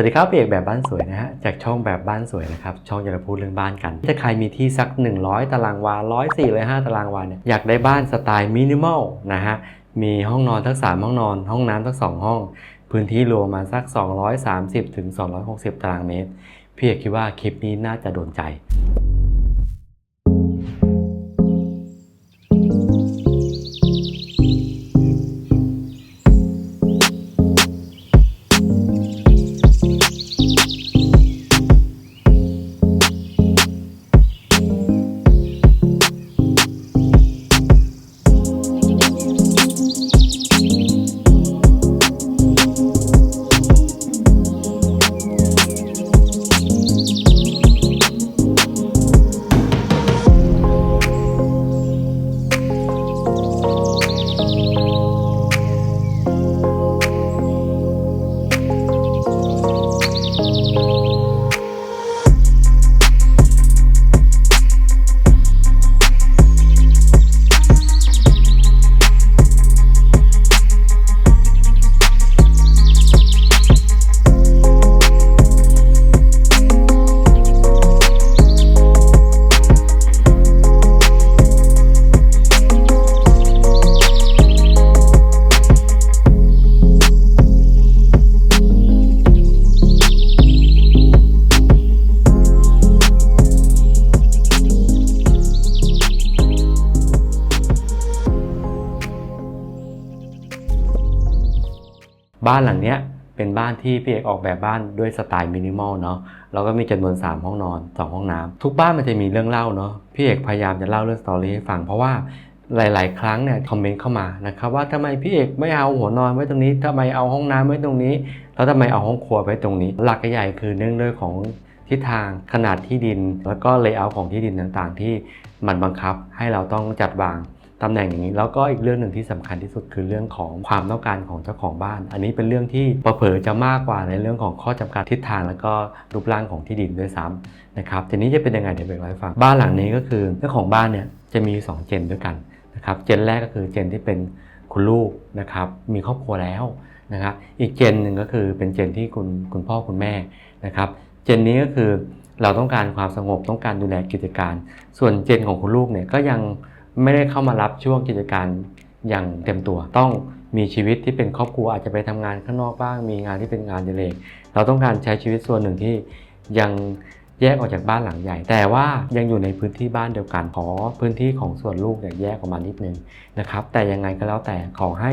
วัสดีครับพี่เอกแบบบ้านสวยนะฮะจากช่องแบบบ้านสวยนะครับช่องจะมาพูดเรื่องบ้านกัน ถ้าใครมีที่สัก 100 ตารางวา104เลย5ตารางวาเนี่ยอยากได้บ้านสไตล์มินิมอลนะฮะมีห้องนอนทั้ง 3 ห้องนอน ห้องน้ำทั้ง 2 ห้อง พื้นที่รวมมาสัก 230ถึง260 ตารางเมตรพี่เอกคิดว่าคลิปนี้น่าจะโดนใจ บ้านหลังเนี้ยเป็นบ้านที่พี่เอกออกแบบบ้านด้วยสไตล์มินิมอลเนาะแล้วก็มีจำนวน 3 ห้องนอน 2 ห้องน้ำทุกบ้านมันจะมีเรื่องเล่าเนาะพี่เอกพยายามจะเล่าเรื่องสตอรี่ให้ฟังเพราะว่าหลาย ๆ ครั้งเนี่ยคอมเมนต์เข้ามานะครับว่าทำไมพี่เอกไม่เอาหัวนอนไว้ตรงนี้ทำไมเอาห้องน้ำไว้ตรงนี้ แล้วทำไมเอาห้องครัวไว้ตรงนี้ หลักใหญ่คือเนื่องด้วยของทิศทางขนาดที่ดิน แล้วก็เลเยอร์ของที่ดินต่าง ๆ ที่มันบังคับให้เราต้องจัดวาง ตำแหน่งอย่างนี้แล้วก็อีกเรื่องหนึ่งที่สำคัญที่สุดคือเรื่องของความต้องการของเจ้าของบ้าน อันนี้เป็นเรื่องที่เผลอจะมากกว่าในเรื่องของข้อจำกัดทิศทางแล้วก็รูปร่างของที่ดินด้วยซ้ำนะครับทีนี้จะเป็นยังไงเดี๋ยวเบรกไว้ฟังบ้านหลังนี้ก็คือเจ้าของบ้านเนี่ยจะมี 2 เจนด้วยกันนะครับเจนแรกก็คือเจนที่เป็นคุณลูกนะครับมีครอบครัวแล้วนะครับอีกเจนหนึ่งก็คือเป็นเจนที่คุณคุณพ่อคุณแม่นะครับเจนนี้ก็คือเราต้องการความสงบต้องการดูแลกิจการ ส่วนเจนของคุณลูกเนี่ยก็ยัง ไม่ได้เข้ามารับช่วงกิจการอย่างเต็มตัว ต้องมีชีวิตที่เป็นครอบครัวอาจจะไปทำงานข้างนอกบ้าง มีงานที่เป็นงานอดิเรกเราต้องการใช้ชีวิตส่วนหนึ่งที่ยังแยกออกจากบ้านหลังใหญ่ แต่ว่ายังอยู่ในพื้นที่บ้านเดียวกันขอพื้นที่ของส่วนลูกเนี่ยแยกออกมานิดนึงนะครับ แต่ยังไงก็แล้วแต่ขอให้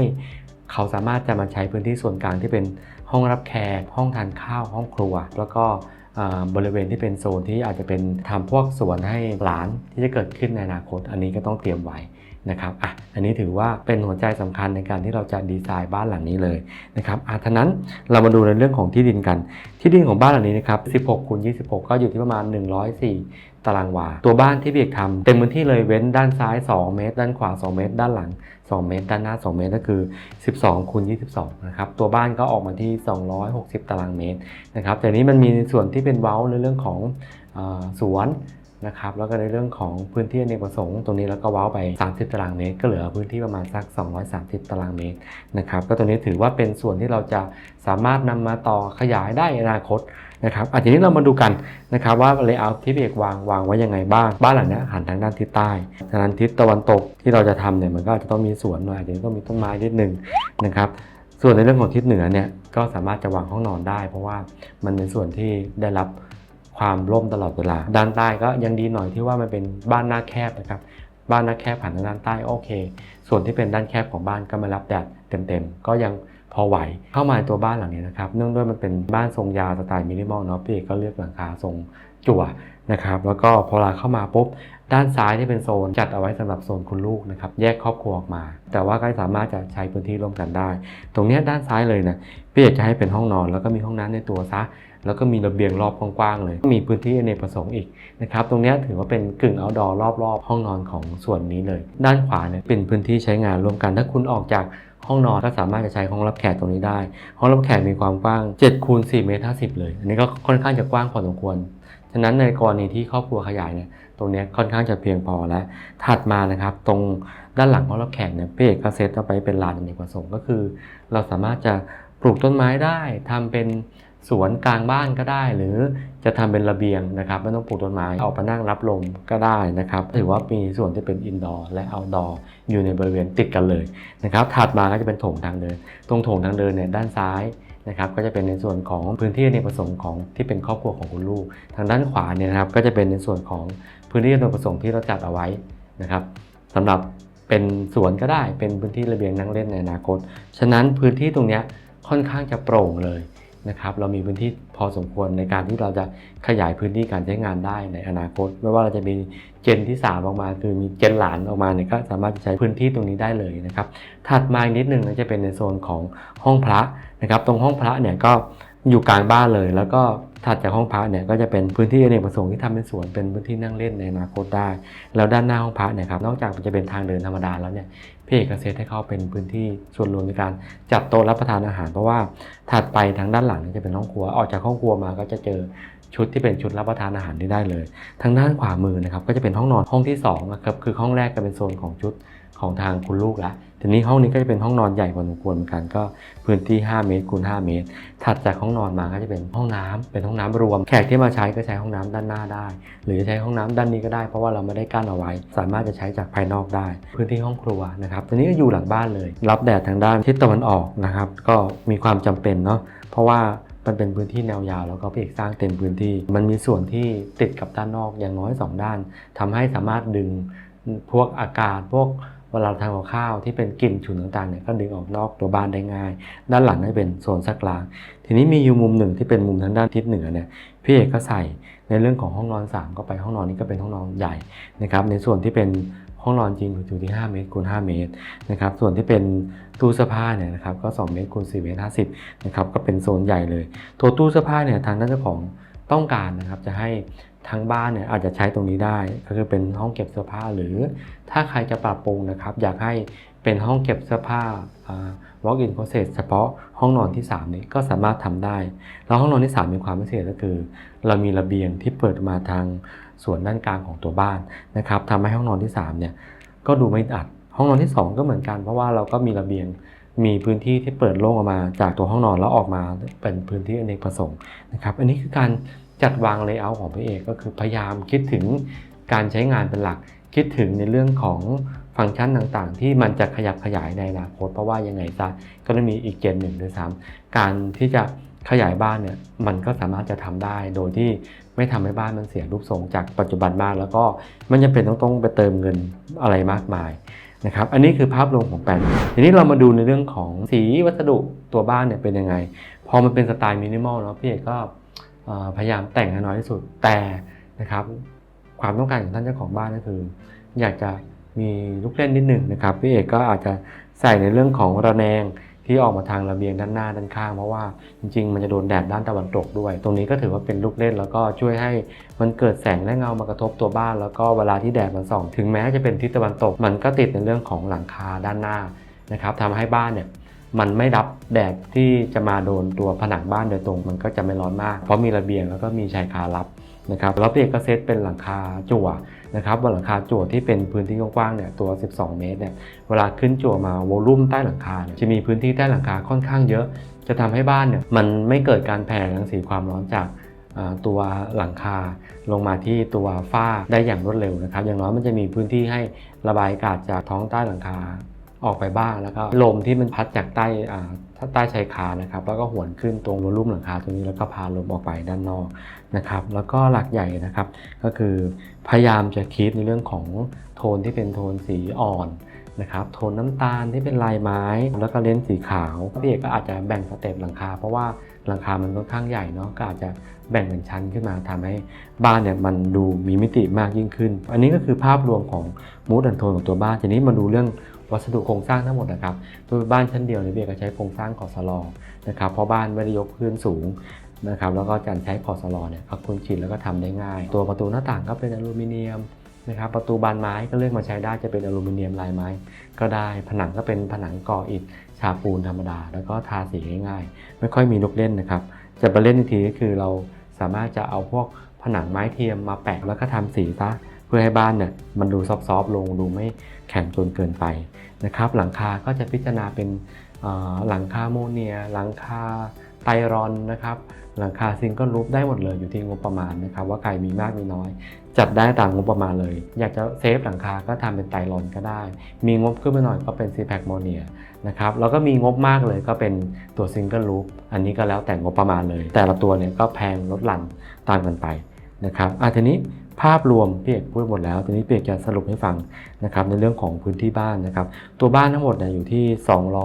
เขาสามารถจะมาใช้พื้นที่ส่วนกลางที่เป็นห้องรับแขกห้องทานข้าวห้องครัว แล้วก็ บริเวณที่เป็นโซนที่อาจจะเป็นทำพวกสวนให้หลานที่จะเกิดขึ้นในอนาคต อันนี้ก็ต้องเตรียมไว้ นะครับอะอันนี้ถือว่าเป็นหัวใจสำคัญในการที่เราจะดีไซน์บ้านหลังนี้เลยนะครับอะท่านั้นเรามาดูในเรื่องของที่ดินกัน ที่ดินของบ้านหลังนี้นะครับ 16คูณ26 ก็อยู่ที่ประมาณ 104 ตารางวา ตัวบ้านที่พี่เอกทำเต็มพื้นที่เลยเว้นด้านซ้าย 2 เมตร ด้านขวา 2 เมตร ด้านหลัง 2 เมตร ด้านหน้า 2 เมตรก็คือ 12คูณ22 นะครับ ตัวบ้านก็ออกมาที่ 260 ตารางเมตรนะครับแต่นี้มันมีส่วนที่เป็นเว้าในเรื่องของอสวน นะครับแล้วก็ในเรื่องของพื้นที่อเนประสงค์ตรงนี้แล้วก็ว้าไป 30 ตารางเมตร ก็เหลือพื้นที่ประมาณสัก 230 ตารางเมตรนะครับก็ตัวนี้ถือว่าเป็นส่วนที่เราจะสามารถนำมาต่อขยายได้ในอนาคตนะครับอะทีนี้เรามาดูกันนะครับว่าเลเยอร์ที่พี่เอกวางวางไว้ยังไงบ้าง บ้านหลังนี้หันทางด้านทิศใต้ทางด้านทิศตะวันตกที่เราจะทำเนี่ยมันก็อาจจะต้องมีสวนหน่อยอาจจะต้องมีต้นไม้นิดนึงนะครับส่วนในเรื่องของทิศเหนือเนี่ยก็สามารถจะวางห้องนอนได้ เพราะว่ามันเป็นส่วนที่ได้รับ ความร่มตลอดเวลา ด้านใต้ก็ยังดีหน่อยที่ว่ามันเป็นบ้านหน้าแคบนะครับ บ้านหน้าแคบผ่านทางด้านใต้โอเค ส่วนที่เป็นด้านแคบของบ้านก็ม่รับแดดเต็มๆ ก็ยังพอไหว เข้ามาในตัวบ้านหลังนี้นะครับ เนื่องด้วยมันเป็นบ้านทรงยาวสไตล์มินิมอลเนาะพี่เอกก็เลือกหลังคาทรงจั่วนะครับ แล้วก็พอเราเข้ามาปุ๊บด้านซ้ายที่เป็นโซนจัดเอาไว้สำหรับโซนคุณลูกนะครับแยกครอบครัวออกมา แต่ว่าก็สามารถจะใช้พื้นที่ร่วมกันได้ ตรงนี้ด้านซ้ายเลยนะพี่เอกจะให้เป็นห้องนอนแล้วก็มีห้องน้ำในตัวซะ แล้วก็มีระเบียงรอบกว้างๆเลย มีพื้นที่อเนประสงค์อีกนะครับ ตรงนี้ถือว่าเป็นกึ่งเอาดอร์รอบๆ ห้องนอนของส่วนนี้เลย ด้านขวาเนี่ยเป็นพื้นที่ใช้งานร่วมกัน ถ้าคุณออกจากห้องนอนก็สามารถจะใช้ห้องรับแขกตรงนี้ได้ ห้องรับแขกมีความกว้าง7คูณ4เมตร50เลย อันนี้ก็ค่อนข้างจะกว้างพอสมควร ฉะนั้นในกรณีที่ครอบครัวขยายเนี่ย ตรงนี้ค่อนข้างจะเพียงพอแล้ว ถัดมานะครับ ตรงด้านหลังห้องรับแขกเนี่ยพี่เอกก็เซตเอาไปเป็นลานอเนกประสงค์ก็คือ เราสามารถจะปลูกต้นไม้ได้ทำเป็น สวนกลางบ้านก็ได้ หรือจะทำเป็นระเบียงนะครับไม่ต้องปลูกต้นไม้ออกมานั่งรับลมก็ได้นะครับ ถือว่ามีส่วนที่เป็นอินดอร์และเอาดอร์อยู่ในบริเวณติดกันเลยนะครับถัดมาก็จะเป็นโถงทางเดิน ตรงโถงทางเดินเนี่ยด้านซ้ายนะครับก็จะเป็นในส่วนของพื้นที่ในประสงค์ของที่เป็นครอบครัวของคุณลูก ทางด้านขวาเนี่ยนะครับก็จะเป็นในส่วนของพื้นที่อำนประสงค์ที่เราจัดเอาไว้นะครับสำหรับเป็นสวนก็ได้เป็นพื้นที่ระเบียงนั่งเล่นในอนาคต ฉะนั้นพื้นที่ตรงนี้ค่อนข้างจะโปร่งเลย นะครับเรามีพื้นที่พอสมควรในการที่เราจะขยายพื้นที่การใช้งานได้ในอนาคต ไม่ว่าเราจะมีเจนที่ 3 ออกมา คือมีเจนหลานออกมาเนี่ยก็สามารถใช้พื้นที่ตรงนี้ได้เลยนะครับถัดมาอีกนิดนึงก็จะเป็นในโซนของห้องพระนะครับ ตรงห้องพระเนี่ยก็ อยู่กลางบ้านเลย แล้วก็ถัดจากห้องพระเนี่ยก็จะเป็นพื้นที่อเนกประสงค์ที่ทำเป็นสวนเป็นพื้นที่นั่งเล่นในอนาคตได้ แล้วด้านหน้าห้องพระเนี่ยครับนอกจากจะเป็นทางเดินธรรมดาแล้วเนี่ยพี่เอกเกษตรให้เขาเป็นพื้นที่ส่วนรวมในการจัดโต๊ะรับประทานอาหาร เพราะว่าถัดไปทางด้านหลังจะเป็นห้องครัวออกจากห้องครัวมาก็จะเจอชุดที่เป็นชุดรับประทานอาหารที่ได้เลย ทางด้านขวามือนะครับก็จะเป็นห้องนอนห้องที่2นะครับคือห้องแรกก็เป็นโซนของชุดของทางคุณลูกละ ทีนี้ห้องนี้ก็จะเป็นห้องนอนใหญ่พอสมควรเหมือนกันก็พื้นที่ 5 เมตรคูณ5เมตร ถัดจากห้องนอนมาก็จะเป็นห้องน้ำเป็นห้องน้ำรวม แขกที่มาใช้ก็ใช้ห้องน้ำด้านหน้าได้ หรือจะใช้ห้องน้ำด้านนี้ก็ได้เพราะว่าเราไม่ได้กั้นเอาไว้ สามารถจะใช้จากภายนอกได้ พื้นที่ห้องครัวนะครับตัวนี้ก็อยู่หลังบ้านเลย รับแดดทางด้านทิศตะวันออกนะครับ ก็มีความจำเป็นเนาะเพราะว่ามันเป็นพื้นที่แนวยาวแล้วก็พี่เอกสร้างเต็มพื้นที่ มันมีส่วนที่ติดกับด้านนอกอย่างน้อย 2 ด้านทำให้สามารถดึงพวกอากาศพวก วลาเราทำกับข้าวที่เป็นกลิ่นฉุนต่างๆเนี่ยก็ดึงออกนอกตัวบ้านได้ง่าย ด้านหลังก็จะเป็นโซนซักล้าง ทีนี้มีอยู่มุมหนึ่งที่เป็นมุมทางด้านทิศเหนือเนี่ยพี่เอกก็ใส่ในเรื่องของห้องนอน 3 ก็ไปห้องนอนนี้ก็เป็นห้องนอนใหญ่นะครับในส่วนที่เป็นห้องนอนจริงอยู่ที่ 5 เมตรคูณ 5 เมตรนะครับส่วนที่เป็นตู้เสื้อผ้าเนี่ยนะครับก็ 2 เมตรคูณ4เมตร50นะครับก็เป็นโซนใหญ่เลย ตัวตู้เสื้อผ้าเนี่ยทางด้านเจ้าของต้องการนะครับจะให้ ทั้งบ้านเนี่ยอาจจะใช้ตรงนี้ได้ ก็คือเป็นห้องเก็บเสื้อผ้าหรือ ถ้าใครจะปรับปรุงนะครับ อยากให้เป็นห้องเก็บเสื้อผ้า walk in closet เฉพาะห้องนอนที่ 3 นี้ก็สามารถทำได้ แล้วห้องนอนที่ 3 มีความพิเศษก็คือ เรามีระเบียงที่เปิดมาทางส่วนด้านกลางของตัวบ้านนะครับทำให้ห้องนอนที่ 3 เนี่ยก็ดูไม่อัด ห้องนอนที่ 2 ก็เหมือนกัน เพราะว่าเราก็มีระเบียงมีพื้นที่ที่เปิดโล่งออกมาจากตัวห้องนอนแล้วออกมาเป็นพื้นที่อเนกประสงค์นะครับ อันนี้คือการ จัดวางเลเยอร์ของพี่เอกก็คือพยายามคิดถึงการใช้งานเป็นหลัก คิดถึงในเรื่องของฟังก์ชันต่างๆ ที่มันจะขยับขยายในอนาคตเพราะว่ายังไงซะก็จะมีอีกเจนหนึ่งด้วยซ้ำการที่จะขยายบ้านเนี่ยมันก็สามารถจะทำได้โดยที่ไม่ทำให้บ้านมันเสียรูปทรงจากปัจจุบันมากแล้วก็มันจะเป็นต้องต้องไปเติมเงินอะไรมากมายนะครับอันนี้คือภาพรวมของแปลนทีนี้เรามาดูในเรื่องของสีวัสดุตัวบ้านเนี่ยเป็นยังไง พอมันเป็นสไตล์มินิมอลเนาะพี่เอกก็ พยายามแต่งให้น้อยที่สุดแต่นะครับ ความต้องการของท่านเจ้าของบ้านก็คือ อยากจะมีลูกเล่นนิดหนึ่งนะครับพี่เอกก็อาจจะใส่ในเรื่องของระแนงที่ออกมาทางระเบียงด้านหน้าด้านข้างเพราะว่าจริง ๆ มันจะโดนแดดด้านตะวันตกด้วย ตรงนี้ก็ถือว่าเป็นลูกเล่นแล้วก็ช่วยให้มันเกิดแสงและเงามากระทบตัวบ้าน แล้วก็เวลาที่แดดมันส่อง ถึงแม้จะเป็นทิศตะวันตก มันก็ติดในเรื่องของหลังคาด้านหน้านะครับทำให้บ้านเนี่ย มันไม่รับแดดที่จะมาโดนตัวผนังบ้านโดยตรงมันก็จะไม่ร้อนมาก เพราะมีระเบียงแล้วก็มีชายคารับนะครับแล้วพี่เอกก็เซตเป็นหลังคาจั่วนะครับบนหลังคาจั่วที่เป็นพื้นที่กว้างๆเนี่ยตัว 12 เมตรเนี่ยเวลาขึ้นจั่วมาวอลุ่มใต้หลังคาจะมีพื้นที่ใต้หลังคาค่อนข้างเยอะ จะทำให้บ้านเนี่ยมันไม่เกิดการแผ่รังสีความร้อนจากตัวหลังคาลงมาที่ตัวฝ้าได้อย่างรวดเร็วนะครับ อย่างน้อยมันจะมีพื้นที่ให้ระบายอากาศจากท้องใต้หลังคา ออกไปบ้างแล้วก็ลมที่มันพัดจากใต้อ่าใต้ชายคานะครับ แล้วก็หวนขึ้นตรงวอลลุ่มหลังคาตรงนี้แล้วก็พาลมออกไปด้านนอกนะครับ แล้วก็หลักใหญ่นะครับ ก็คือพยายามจะคิดในเรื่องของโทนที่เป็นโทนสีอ่อนนะครับโทนน้ำตาลที่เป็นลายไม้ แล้วก็เลนส์สีขาวพี่เอกก็อาจจะแบ่งสเต็ปหลังคา เพราะว่าหลังคามันค่อนข้างใหญ่เนาะก็อาจจะแบ่งเป็นชั้นขึ้นมาทำให้บ้านเนี่ยมันดูมีมิติมากยิ่งขึ้น อันนี้ก็คือภาพรวมของมูดแอนโทนของตัวบ้านทีนี้มาดูเรื่อง วัสดุโครงสร้างทั้งหมดนะครับตัวบ้านชั้นเดียวเนี่ยพี่เอกก็ใช้โครงสร้างกอสลอนะครับเพราะบ้านไม่ได้ยกพื้นสูงนะครับแล้วก็การใช้กอสลอเนี่ยก็คุ้นชินแล้วก็ทำได้ง่าย ตัวประตูหน้าต่างก็เป็นอลูมิเนียมนะครับประตูบานไม้ก็เลือกมาใช้ได้จะเป็นอลูมิเนียมลายไม้ ก็ได้ผนังก็เป็นผนังก่ออิฐฉาบปูนธรรมดา แล้วก็ทาสีง่ายๆ ไม่ค่อยมีลูกเล่นนะครับจะไปเล่นทีก็คือเราสามารถจะเอาพวกผนังไม้เทียมมาแปะแล้วก็ทำสีซะเพื่อให้บ้านเนี่ยมันดูซอฟๆลงดูไม่ แข็งจนเกินไปนะครับ หลังคาก็จะพิจารณาเป็นหลังคาโมเนีย หลังคาไตรอนนะครับ หลังคาซิงเกิลรูฟได้หมดเลยอยู่ที่งบประมาณนะครับ ว่าใครมีมากมีน้อย จัดได้ตามงบประมาณเลย อยากจะเซฟหลังคาก็ทำเป็นไตรอนก็ได้ มีงบขึ้นมาหน่อยก็เป็นซีแพคโมเนียนะครับแล้วก็มีงบมากเลยก็เป็นตัวซิงเกิลรูฟอันนี้ก็แล้วแต่งบประมาณเลย แต่ละตัวเนี่ยก็แพงลดหลั่นตามกันไปนะครับอะทีนี้ ภาพรวมพี่เอกพูดหมดแล้วทีนี้พี่เอกจะสรุปให้ฟังนะครับในเรื่องของพื้นที่บ้านนะครับ ตัวบ้านทั้งหมดเนี่ยอยู่ที่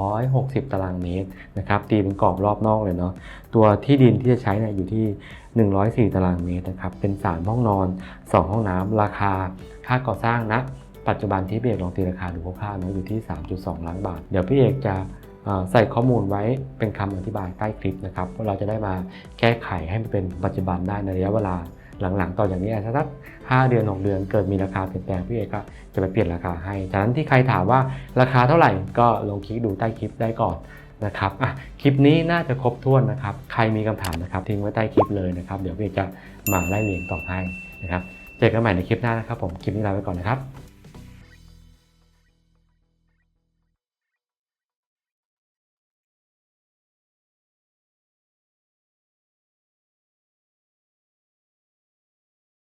260 ตารางเมตรนะครับตีเป็นกรอบรอบนอกเลยเนาะตัวที่ดินที่จะใช้เนี่ยอยู่ที่ 104 ตารางเมตรนะครับเป็น 3 ห้องนอน 2 ห้องน้ำราคาค่าก่อสร้างนะปัจจุบันที่พี่เอกลองตีราคาดูคร่าวๆนะอยู่ที่ 3.2 ล้านบาท เดี๋ยวพี่เอกจะใส่ข้อมูลไว้เป็นคำอธิบายใต้คลิปนะครับว่าเราจะได้มาแก้ไขให้มันเป็นปัจจุบันได้ในระยะเวลา หลังๆ ต่ออย่างนี้อาจจะสัก5เดือน6เดือนเกิดมีราคาเปลี่ยนแปลงพี่เอกก็จะไปเปลี่ยนราคาให้ฉะนั้นที่ใครถามว่าราคาเท่าไหร่ก็ลงคลิกดูใต้คลิปได้ก่อนนะครับอะคลิปนี้น่าจะครบถ้วนนะครับ ใครมีคำถามนะครับทิ้งไว้ใต้คลิปเลยนะครับ เดี๋ยวพี่เอกจะมาไล่เรียงตอบให้นะครับ เจอกันใหม่ในคลิปหน้านะครับผม คลิปนี้ลาไปก่อนนะครับ